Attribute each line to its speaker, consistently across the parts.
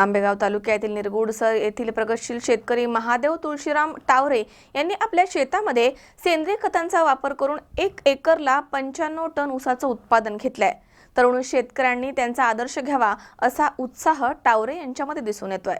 Speaker 1: आंबेगाव तालुक्यातील निरगुडसर येथील प्रगतशील शेतकरी महादेव तुळशीराम टावरे यांनी आपल्या शेतामध्ये सेंद्रिय खतांचा वापर करून एक एकरला पंच्याण्णव टन ऊसाचं उत्पादन घेतलंय. तरुण शेतकऱ्यांनी त्यांचा आदर्श घ्यावा असा उत्साह टावरे यांच्यामध्ये दिसून येतोय.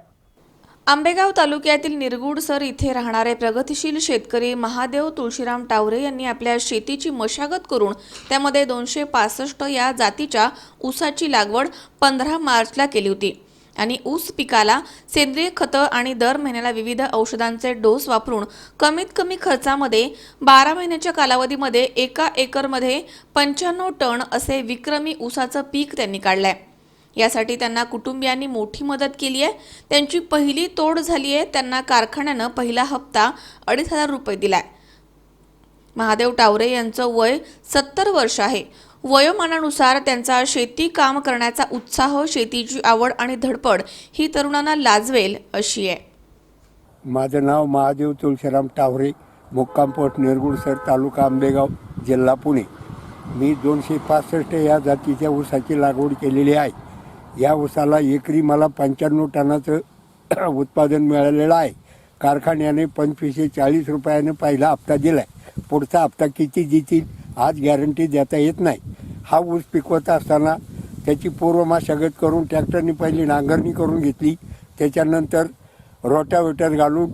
Speaker 1: आंबेगाव तालुक्यातील निरगुडसर इथे राहणारे प्रगतिशील शेतकरी महादेव तुळशीराम टावरे यांनी आपल्या शेतीची मशागत करून त्यामध्ये दोनशे पासष्ट या जातीच्या ऊसाची लागवड पंधरा मार्चला केली होती. आणि ऊस पिकाला सेंद्रिय खतं आणि दर महिन्याला विविध औषधांचे डोस वापरून कमीत कमी खर्चामध्ये बारा महिन्याच्या कालावधीमध्ये एका एकरमध्ये पंच्याण्णव टन असे विक्रमी ऊसाचं पीक त्यांनी काढलं आहे यासाठी त्यांना कुटुंबियांनी मोठी मदत केली आहे. त्यांची पहिली तोड झाली आहे. त्यांना कारखान्यानं पहिला हप्ता अडीच हजार रुपये दिला आहे महादेव टावरे यांचं वय सत्तर वर्ष आहे. वयोमानानुसार त्यांचा शेती काम करण्याचा उत्साह शेतीची आवड आणि धडपड ही तरुणांना लाजवेल अशी आहे.
Speaker 2: माझं नाव महादेव तुळशीराम टावरे मुक्कामपोट निरगुडसर तालुका आंबेगाव जिल्हा पुणे. मी दोनशे पासष्ट या जातीच्या ऊसाची लागवड केलेली आहे. या ऊसाला एकरी मला पंच्याण्णव टनाचं उत्पादन मिळालेलं आहे. कारखान्याने पंचवीसशे चाळीस रुपयाने पहिला हप्ता दिला आहे पुढचा हप्ता किती देतील आज गॅरंटी देता येत नाही. हा ऊस पिकवत असताना त्याची पूर्व मशागत करून ट्रॅक्टरनी पहिली नांगरणी करून घेतली. त्याच्यानंतर रोटावेटर घालून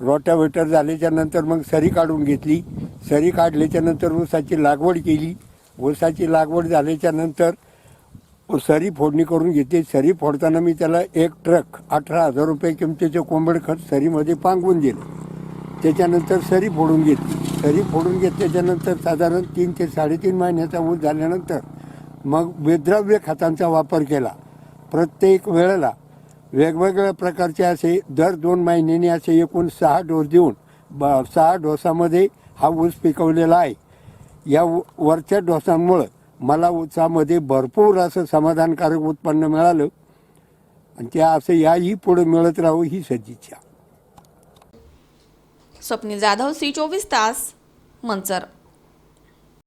Speaker 2: रोटावेटर झाल्याच्यानंतर मग सरी काढून घेतली. सरी काढल्याच्या नंतर ऊसाची लागवड केली. ऊसाची लागवड झाल्याच्यानंतर सरी फोडणी करून घेतली. सरी फोडताना मी त्याला एक ट्रक अठरा हजार रुपये किमतीचे कोंबड खत सरीमध्ये पांगवून दिलं. त्याच्यानंतर सरी फोडून घेतली. सरी फोडून घेतल्याच्यानंतर साधारण तीन ते साडेतीन महिन्याचा ऊस झाल्यानंतर मग विद्रव्य खतांचा वापर केला. प्रत्येक वेळेला वेगवेगळ्या प्रकारचे असे दर दोन महिन्यांनी असे एकूण सहा डोस देऊन ब सहा डोसामध्ये हा ऊस पिकवलेला आहे. या वरच्या डोसांमुळं मला ऊसामध्ये भरपूर असं समाधानकारक उत्पन्न मिळालं. आणि त्या असं याही पुढे मिळत राहू ही सदिच्छा
Speaker 1: स्वप्नील जाधव सी चोवीस तास मंचर.